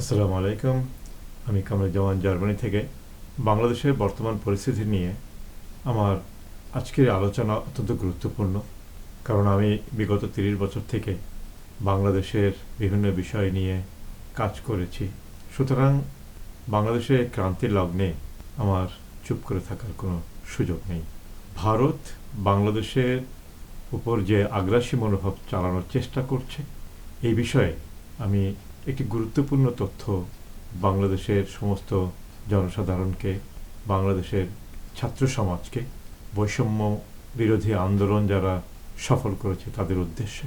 আসসালামু আলাইকুম। আমি কামরুজ্জামান জার্মানি থেকে। বাংলাদেশের বর্তমান পরিস্থিতি নিয়ে আমার আজকের আলোচনা অত্যন্ত গুরুত্বপূর্ণ। কারণ আমি বিগত তিরিশ বছর থেকে বাংলাদেশের বিভিন্ন বিষয় নিয়ে কাজ করেছি। সুতরাং বাংলাদেশের ক্রান্তির লগ্নে আমার চুপ করে থাকার কোনো সুযোগ নেই। ভারত বাংলাদেশের উপর যে আগ্রাসী মনোভাব চালানোর চেষ্টা করছে, এই বিষয়ে আমি একটি গুরুত্বপূর্ণ তথ্য বাংলাদেশের সমস্ত জনসাধারণকে, বাংলাদেশের ছাত্র সমাজকে, বৈষম্য বিরোধী আন্দোলন যারা সফল করেছে তাদের উদ্দেশ্যে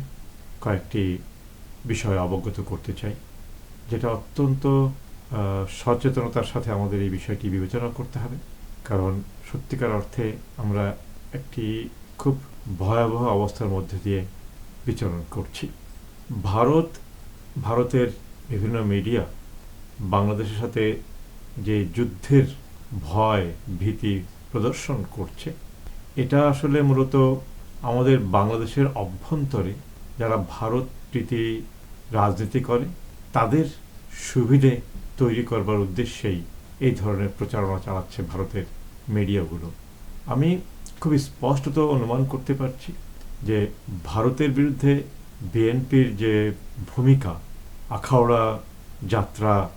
কয়েকটি বিষয় অবগত করতে চাই, যেটা অত্যন্ত সচেতনতার সাথে আমাদের এই বিষয়টি বিবেচনা করতে হবে। কারণ সত্যিকার অর্থে আমরা একটি খুব ভয়াবহ অবস্থার মধ্যে দিয়ে বিচরণ করছি। ভারত, ভারতের বিভিন্ন মিডিয়া বাংলাদেশের সাথে যে যুদ্ধের ভয়, ভীতি প্রদর্শন করছে, এটা আসলে মূলত আমাদের বাংলাদেশের অভ্যন্তরে যারা ভারত, প্রীতি রাজনীতি করে, তাদের সুবিধে তৈরি করবার উদ্দেশ্যেই এই ধরনের প্রচারণা চালাচ্ছে ভারতের মিডিয়াগুলো আমি খুব স্পষ্টত অনুমান করতে পারছি যে ভারতের বিরুদ্ধে বিএনপির যে ভূমিকা আখাউড়া যাত্রা,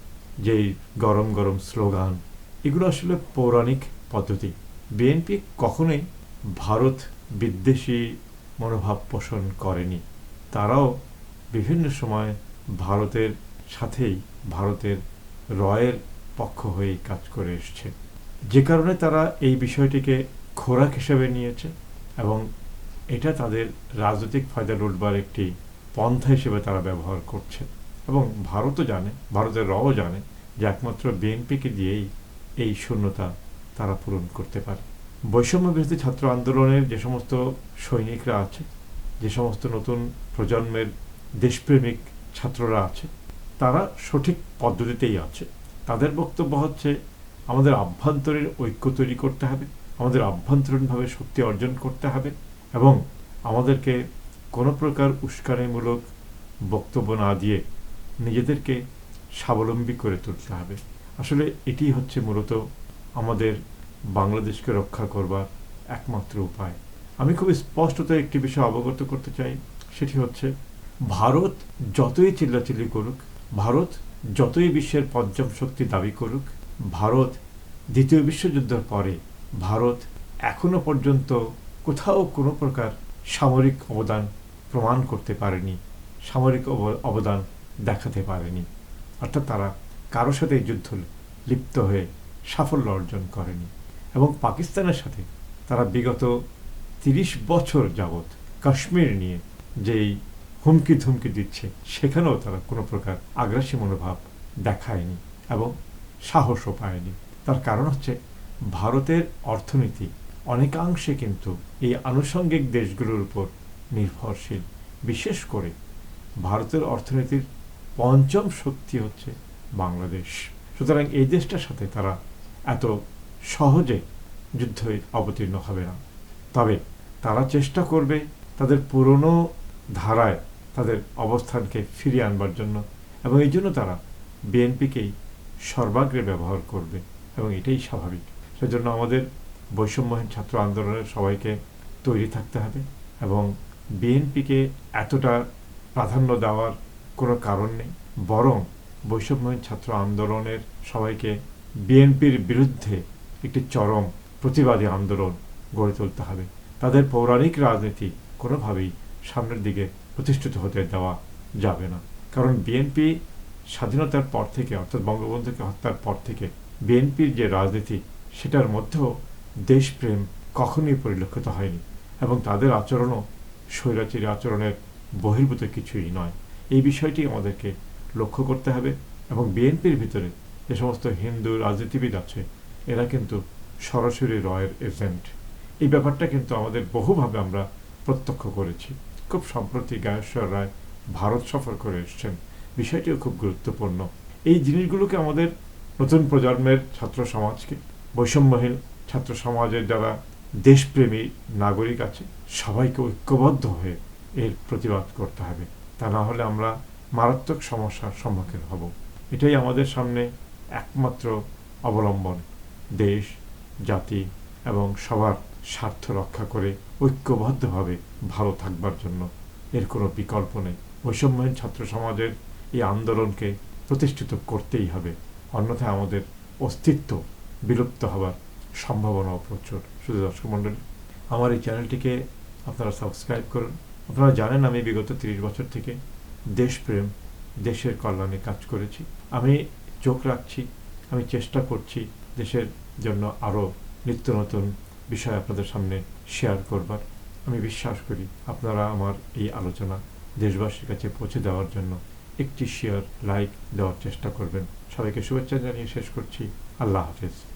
যেই গরম গরম স্লোগান, এগুলো আসলে পৌরাণিক পদ্ধতি। বিএনপি কখনোই ভারত বিদ্বেষী মনোভাব পোষণ করেনি। তারাও বিভিন্ন সময় ভারতের সাথেই ভারতের রয়ের পক্ষ হয়ে কাজ করে এসছে। যে কারণে তারা এই বিষয়টিকে খোরাক হিসেবে নিয়েছে এবং এটা তাদের রাজনৈতিক ফায়দা লুটবার একটি পন্থা হিসেবে তারা ব্যবহার করছে। এবং ভারতও জানে, ভারতের রও জানে যে একমাত্র বিএনপিকে দিয়েই এই শূন্যতা তারা পূরণ করতে পারে। বৈষম্য বিরোধী ছাত্র আন্দোলনের যে সমস্ত সৈনিকরা আছে, যে সমস্ত নতুন প্রজন্মের দেশপ্রেমিক ছাত্ররা আছে, তারা সঠিক পদ্ধতিতেই আছে। তাদের বক্তব্য হচ্ছে, আমাদের আভ্যন্তরীণ ঐক্য তৈরি করতে হবে, আমাদের আভ্যন্তরীণভাবে শক্তি অর্জন করতে হবে এবং আমাদেরকে কোনো প্রকার উস্কানিমূলক বক্তব্য না দিয়ে নিজেদেরকে স্বাবলম্বী করে তুলতে হবে। আসলে এটি হচ্ছে মূলত আমাদের বাংলাদেশকে রক্ষা করবার একমাত্র উপায়। আমি খুব স্পষ্টত একটি বিষয় অবগত করতে চাই, সেটি হচ্ছে ভারত যতই চিল্লাচিল্লি করুক, ভারত যতই বিশ্বের পঞ্চম শক্তি দাবি করুক, ভারত দ্বিতীয় বিশ্বযুদ্ধের পরে ভারত এখনও পর্যন্ত কোথাও কোনো প্রকার সামরিক অবদান প্রমাণ করতে পারেনি। সামরিক অব- অবদান দেখাতে পারেনি। অর্থাৎ তারা কারোর সাথে যুদ্ধ লিপ্ত হয়ে সাফল্য অর্জন করেনি এবং পাকিস্তানের সাথে তারা বিগত তিরিশ বছর যাবৎ কাশ্মীর নিয়ে যেই হুমকি ধুমকি দিচ্ছে, সেখানেও তারা কোনো প্রকার আগ্রাসী মনোভাব দেখায়নি এবং সাহসও পায়নি। তার কারণ হচ্ছে ভারতের অর্থনীতি অনেকাংশে কিন্তু এই আনুষঙ্গিক দেশগুলোর উপর নির্ভরশীল। বিশেষ করে ভারতের অর্থনীতির পঞ্চম শক্তি হচ্ছে বাংলাদেশ। সুতরাং এই দেশটার সাথে তারা এত সহজে যুদ্ধে অবতীর্ণ হবে না। তবে তারা চেষ্টা করবে তাদের পুরনো ধারায় তাদের অবস্থানকে ফিরিয়ে আনবার জন্য এবং এই জন্য তারা বিএনপিকেই সর্বাগ্রে ব্যবহার করবে এবং এটাই স্বাভাবিক। সেজন্য আমাদের বৈষম্যহীন ছাত্র আন্দোলনের সবাইকে তৈরি থাকতে হবে এবং বিএনপিকে এতটা প্রাধান্য দেওয়ার কোনো কারণ নেই। বরং বৈষম্যহীন ছাত্র আন্দোলনের সবাইকে বিএনপির বিরুদ্ধে একটি চরম প্রতিবাদী আন্দোলন গড়ে তুলতে হবে। তাদের পৌরাণিক রাজনীতি কোনোভাবেই সামনের দিকে প্রতিষ্ঠিত হতে দেওয়া যাবে না। কারণ বিএনপি স্বাধীনতার পর থেকে, অর্থাৎ বঙ্গবন্ধুকে হত্যার পর থেকে বিএনপির যে রাজনীতি, সেটার মধ্যেও দেশপ্রেম কখনোই পরিলক্ষিত হয়নি এবং তাদের আচরণও স্বৈরাচারী আচরণের বহির্ভূত কিছুই নয়। এই বিষয়টি আমাদেরকে লক্ষ্য করতে হবে এবং বিএনপির ভিতরে যে সমস্ত হিন্দু রাজনীতিবিদ আছে, এরা কিন্তু সরাসরি রয়ের এজেন্ট। এই ব্যাপারটা কিন্তু আমাদের বহুভাবে আমরা প্রত্যক্ষ করেছি। খুব সম্প্রতি গায়েশ্বর রায় ভারত সফর করে এসছেন। বিষয়টিও খুব গুরুত্বপূর্ণ। এই জিনিসগুলোকে আমাদের নতুন প্রজন্মের ছাত্র সমাজকে, বৈষম্যহীন ছাত্র সমাজের যারা দেশপ্রেমী নাগরিক আছে, সবাইকে ঐক্যবদ্ধ হয়ে এর প্রতিবাদ করতে হবে। তা না হলে আমরা মারাত্মক সমস্যার সম্মুখীন হব। এটাই আমাদের সামনে একমাত্র অবলম্বন। দেশ, জাতি এবং সবার স্বার্থ রক্ষা করে ঐক্যবদ্ধভাবে ভালো থাকবার জন্য। এর কোনো বিকল্প নেই। বৈষম্যহীন ছাত্র সমাজের এই আন্দোলনকে প্রতিষ্ঠিত করতেই হবে। অন্যথায় আমাদের অস্তিত্ব বিলুপ্ত হবার সম্ভাবনাও প্রচুর। শুধু দর্শক মণ্ডলী, আমার এই চ্যানেলটিকে আপনারা সাবস্ক্রাইব করুন। আপনারা জানেন আমি বিগত তিরিশ বছর থেকে দেশপ্রেম, দেশের কল্যাণে কাজ করেছি। আমি চোখ রাখছি, আমি চেষ্টা করছি দেশের জন্য আরও নিত্য নতুন বিষয় আপনাদের সামনে শেয়ার করবার। আমি বিশ্বাস করি আপনারা আমার এই আলোচনা দেশবাসীর কাছে পৌঁছে দেওয়ার জন্য একটি শেয়ার লাইক দেওয়ার চেষ্টা করবেন। সবাইকে শুভেচ্ছা জানিয়ে শেষ করছি। আল্লাহ হাফেজ।